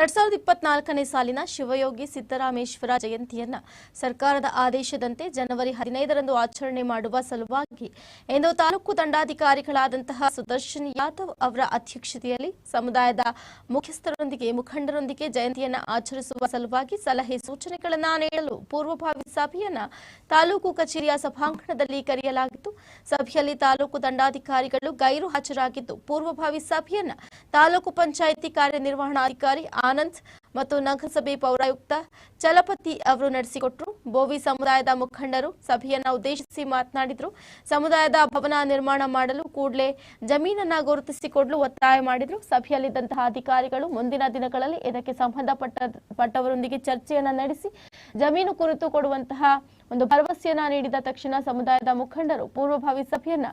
ಎರಡ್ ಸಾವಿರದ ಇಪ್ಪತ್ನಾಲ್ಕನೇ ಸಾಲಿನ ಶಿವಯೋಗಿ ಸಿದ್ದರಾಮೇಶ್ವರ ಜಯಂತಿಯನ್ನ ಸರ್ಕಾರದ ಆದೇಶದಂತೆ ಜನವರಿ ಹದಿನೈದರಂದು ಆಚರಣೆ ಮಾಡುವ ಸಲುವಾಗಿ ಎಂದು ತಾಲೂಕು ದಂಡಾಧಿಕಾರಿಗಳಾದಂತಹ ಸುದರ್ಶನ್ ಯಾದವ್ ಅವರ ಅಧ್ಯಕ್ಷತೆಯಲ್ಲಿ ಸಮುದಾಯದ ಮುಖ್ಯಸ್ಥರೊಂದಿಗೆ, ಮುಖಂಡರೊಂದಿಗೆ ಜಯಂತಿಯನ್ನ ಆಚರಿಸುವ ಸಲುವಾಗಿ ಸಲಹೆ ಸೂಚನೆಗಳನ್ನ ನೀಡಲು ಪೂರ್ವಭಾವಿ ಸಭೆಯನ್ನ ತಾಲೂಕು ಕಚೇರಿಯ ಸಭಾಂಗಣದಲ್ಲಿ ಕರೆಯಲಾಗಿತ್ತು. ಸಭೆಯಲ್ಲಿ ತಾಲೂಕು ದಂಡಾಧಿಕಾರಿಗಳು ಗೈರು ಹಾಜರಾಗಿದ್ದು, ಪೂರ್ವಭಾವಿ ಸಭೆಯನ್ನ ತಾಲೂಕು ಪಂಚಾಯಿತಿ ಕಾರ್ಯನಿರ್ವಹಣಾಧಿಕಾರಿ ಆನಂದ್ ಮತ್ತು ನಗರಸಭೆ ಪೌರಾಯುಕ್ತ ಚಲಪತಿ ಅವರು ನಡೆಸಿಕೊಟ್ರು. ಬೋವಿ ಸಮುದಾಯದ ಮುಖಂಡರು ಸಭೆಯನ್ನ ಉದ್ದೇಶಿಸಿ ಮಾತನಾಡಿದ್ರು. ಸಮುದಾಯದ ಭವನ ನಿರ್ಮಾಣ ಮಾಡಲು ಕೂಡಲೇ ಜಮೀನನ್ನ ಗುರುತಿಸಿಕೊಡಲು ಒತ್ತಾಯ ಮಾಡಿದ್ರು. ಸಭೆಯಲ್ಲಿದ್ದಂತಹ ಅಧಿಕಾರಿಗಳು ಮುಂದಿನ ದಿನಗಳಲ್ಲಿ ಇದಕ್ಕೆ ಸಂಬಂಧಪಟ್ಟ ಪಟ್ಟವರೊಂದಿಗೆ ಚರ್ಚೆಯನ್ನ ನಡೆಸಿ ಜಮೀನು ಕುರಿತು ಕೊಡುವಂತಹ ಒಂದು ಭರವಸೆಯನ್ನ ನೀಡಿದ ತಕ್ಷಣ ಸಮುದಾಯದ ಮುಖಂಡರು ಪೂರ್ವಭಾವಿ ಸಭೆಯನ್ನ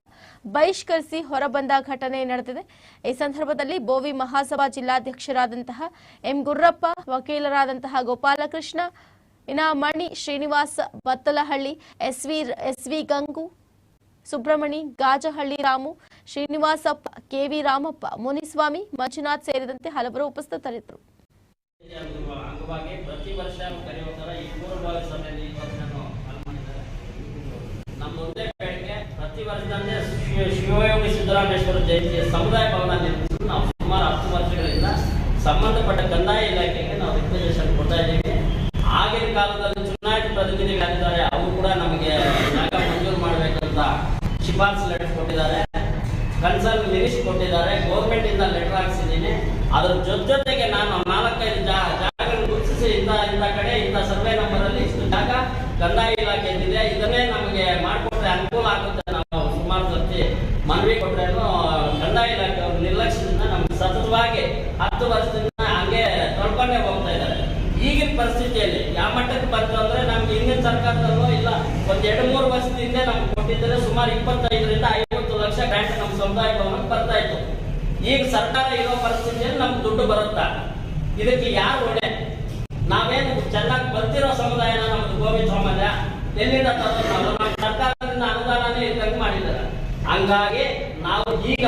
ಬಹಿಷ್ಕರಿಸಿ ಹೊರಬಂದ ಘಟನೆ ನಡೆದಿದೆ. ಈ ಸಂದರ್ಭದಲ್ಲಿ ಬೋವಿ ಮಹಾಸಭಾ ಜಿಲ್ಲಾಧ್ಯಕ್ಷರಾದಂತಹ ಎಂ ಗುರ್ರಪ್ಪ, ವಕೀಲರಾದಂತಹ ಗೋಪಾಲಕೃಷ್ಣ ಇನ್ನ Mani Srinivas, Battalahalli S V Gangu, Subramani, Gajahalli Ramu, Srinivasappa KV Ramappa, Muniswamy, Manjunath ಸೇರಿದಂತೆ ಹಲವರು ಉಪಸ್ಥಿತರಿದ್ದರು. ಶಿವಯೋಗಿ ಸಿದ್ದರಾಮೇಶ್ವರ ಜಯಂತಿಯ ಸಮುದಾಯ ಭವನ ನಿರ್ಮಿಸಲು ನಾವು ಸುಮಾರು ಹತ್ತು ವರ್ಷಗಳಿಂದ ಸಂಬಂಧಪಟ್ಟ ಕಂದಾಯ ಇಲಾಖೆಗೆ ನಾವು ರಿಕ್ವೆಸೇಷನ್ ಕೊಡ್ತಾ ಇದ್ದೀವಿ. ಕಾಲದಲ್ಲಿ ಚುನಾಯಿತ ಪ್ರತಿನಿಧಿಗಳಿದ್ದಾರೆ ಅವರು ಕೂಡ ನಮಗೆ ಜಾಗ ಮಂಜೂರು ಅಂತ ಶಿಫಾರಸು ಲೆಟರ್ ಕೊಟ್ಟಿದ್ದಾರೆ. ಕನ್ಸರ್ನ್ ಲಿಸ್ಟ್ ಕೊಟ್ಟಿದ್ದಾರೆ. ಗೌರ್ಮೆಂಟ್ ಇಂದ ಲೆಟರ್ ಹಾಕ್ಸಿದ್ದೀನಿ. ಅದ್ರ ಜೊತೆ ಜೊತೆಗೆ ನಾನು ನಾಲ್ಕೈದು ಜಾ- ಜಾಗಗಳನ್ನು ಗುರುತಿಸಿ ಇಂಥ ಇಂಥ ಕಡೆ, ಇಂಥ ಸರ್ವೆ ನಂಬರ್ ಅಲ್ಲಿ ಇಷ್ಟು ಜಾಗ ಕಂದಾಯ ಇದೆ ಇದನ್ನೇ ನಮಗೆ ಮಾಡಿಕೊಟ್ರೆ ಅನುಕೂಲ ಆಗುತ್ತೆ ನಾವು ಸುಮಾರು ಸರ್ತಿ ಮನವಿ ಕೊಟ್ಟರೆ ಕಂದಾಯ ಇಲಾಖೆ ಅವ್ರ ನಿರ್ಲಕ್ಷ್ಯದಿಂದ ನಮ್ಗೆ ಸತತವಾಗಿ ಹತ್ತು ವರ್ಷದಿಂದ ಹಂಗೆ ತೊಳ್ಕೊಂಡೇ ಹೋಗ್ತಾ ಇದ್ದಾರೆ ಈಗಿನ ಪರಿಸ್ಥಿತಿಯಲ್ಲಿ ಯಾವ ಮಟ್ಟಕ್ಕೆ ಬಂತು ಅಂದ್ರೆ ನಮ್ಗೆ ಹಿಂದಿನ ಸರ್ಕಾರದಲ್ಲೂ ಇಲ್ಲ, ಒಂದ್ ಎರಡು ಮೂರು ವರ್ಷದಿಂದ ನಮ್ಗೆ ಕೊಟ್ಟಿದ್ದರೆ ಸುಮಾರು ಇಪ್ಪತ್ತೈದರಿಂದ ಐವತ್ತು ಲಕ್ಷ ಗ್ರಾಂಟ್ ನಮ್ಮ ಸಮುದಾಯ ಭವನಕ್ಕೆ ಬರ್ತಾ ಇತ್ತು. ಈಗ ಸರ್ಕಾರ ಇರೋ ಪರಿಸ್ಥಿತಿಯಲ್ಲಿ ನಮ್ಗೆ ದುಡ್ಡು ಬರುತ್ತಾ? ಇದಕ್ಕೆ ಯಾರು ಹೊಣೆ? ನಾವೇನು ಚೆನ್ನಾಗಿ ಬರ್ತಿರೋ ಸಮುದಾಯನ ನಮ್ದು ಗೋವಿ ಸಮಾಜ ಎಲ್ಲಿಂದ ಸರ್ಕಾರದಿಂದ ಅನುದಾನನೇ ಇದ್ದಂಗೆ ಮಾಡಿದ್ದಾರೆ. ಹಂಗಾಗಿ ನಾವು ಈಗ,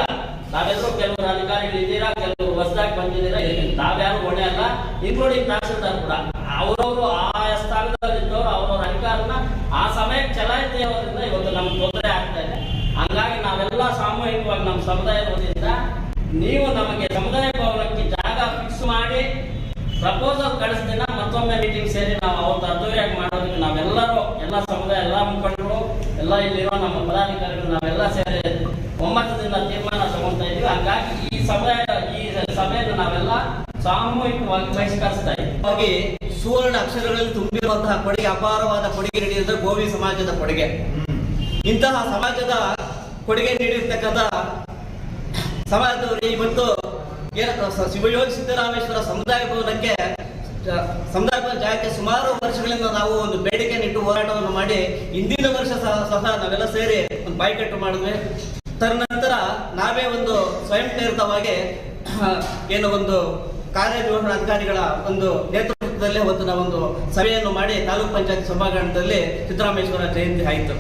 ನಾವೆಲ್ಲರೂ ಕೆಲವರು ಅಧಿಕಾರಿಗಳಿದ್ದೀರಾ ಕೆಲವರು ಹೊಸದಾಗಿ ಬಂದಿದ್ದೀರಾ ನಾವ್ಯಾರು ಹೊಣೆ ಅಲ್ಲ ಇನ್ಕ್ಲೂಡಿಂಗ್ ತಹಸೀಲ್ದಾರ್ ಕೂಡ. ಅವರವರು ಆ ಸ್ಥಾನದಲ್ಲಿದ್ದವರು ಅವ್ರವ್ರ ಅಧಿಕಾರನ ಆ ಸಮಯಕ್ಕೆ ಚಲಾಯಿಸಿರೋದ್ರಿಂದ ಇವತ್ತು ನಮ್ಗೆ ತೊಂದರೆ ಆಗ್ತಾ ಇದೆ. ಹಂಗಾಗಿ ನಾವೆಲ್ಲ ಸಾಮೂಹಿಕವಾಗಿ ನಮ್ಮ ಸಮುದಾಯ ವತಿಯಿಂದ ನೀವು ನಮಗೆ ಸಮುದಾಯ ಭವನಕ್ಕೆ ಜಾಗ ಫಿಕ್ಸ್ ಮಾಡಿ ಪ್ರಪೋಸಲ್ ಕಳಿಸ್ದಿನ ಮತ್ತೊಮ್ಮೆ ಮೀಟಿಂಗ್ ಸೇರಿ ನಾವು ಅವತ್ತು ಅದ್ದೂರಿಯಾಗಿ ಮಾಡೋದಕ್ಕೆ ನಾವೆಲ್ಲರೂ ಎಲ್ಲ ಸಮುದಾಯ, ಎಲ್ಲ ಮುಖಂಡರು, ಎಲ್ಲ ಇಲ್ಲಿರೋ ನಮ್ಮ ಪದಾಧಿಕಾರಿಗಳು ನಾವೆಲ್ಲ ಸೇರಿ ಒಮ್ಮತದಿಂದ ತೀರ್ಮಾನ ತಗೊಳ್ತಾ ಇದೀವಿ ಹಂಗಾಗಿ ಈ ಸಮುದಾಯ, ಈ ಸಭೆಯನ್ನು ನಾವೆಲ್ಲ ಸಾಮೂಹಿಕವಾಗಿ ಬಹಿಷ್ಕರಿಸ್ತಾ ಇದ್ದೀವಿ. ಸುವರ್ಣ ಅಕ್ಷರಗಳಲ್ಲಿ ತುಂಬಿರುವಂತಹ ಕೊಡುಗೆ, ಅಪಾರವಾದ ಕೊಡುಗೆ ನೀಡಿದ ಗೋವಿ ಸಮಾಜದ ಕೊಡುಗೆ. ಇಂತಹ ಸಮಾಜದ ಕೊಡುಗೆ ನೀಡಿರ್ತಕ್ಕಂಥ ಸಮಾಜದವರು ಇವತ್ತು ಶಿವಯೋಗಿ ಸಿದ್ದರಾಮೇಶ್ವರ ಸಮುದಾಯ ಭವನಕ್ಕೆ ಸಮುದಾಯ ಭವನ ಜಾಗಕ್ಕೆ ಸುಮಾರು ವರ್ಷಗಳಿಂದ ನಾವು ಒಂದು ಬೇಡಿಕೆ ನಿಟ್ಟು ಹೋರಾಟವನ್ನು ಮಾಡಿ, ಹಿಂದಿನ ವರ್ಷ ಸಹ ಸಹ ನಾವೆಲ್ಲ ಸೇರಿ ಒಂದು ಬಾಯ್ಕಟ್ಟು ಮಾಡಿದ್ವಿ. ತದನಂತರ ನಾವೇ ಒಂದು ಸ್ವಯಂ ಪ್ರೇರಿತವಾಗಿ ಏನು ಒಂದು ಕಾರ್ಯನಿರ್ವಹಣಾ ಅಧಿಕಾರಿಗಳ ಒಂದು ನೇತೃತ್ವದಲ್ಲೇ ಒಂದು ನಾವೊಂದು ಸಭೆಯನ್ನು ಮಾಡಿ ತಾಲೂಕ್ ಪಂಚಾಯತ್ ಸಭಾಂಗಣದಲ್ಲಿ ಸಿದ್ದರಾಮೇಶ್ವರ ಜಯಂತಿ ಆಯಿತು.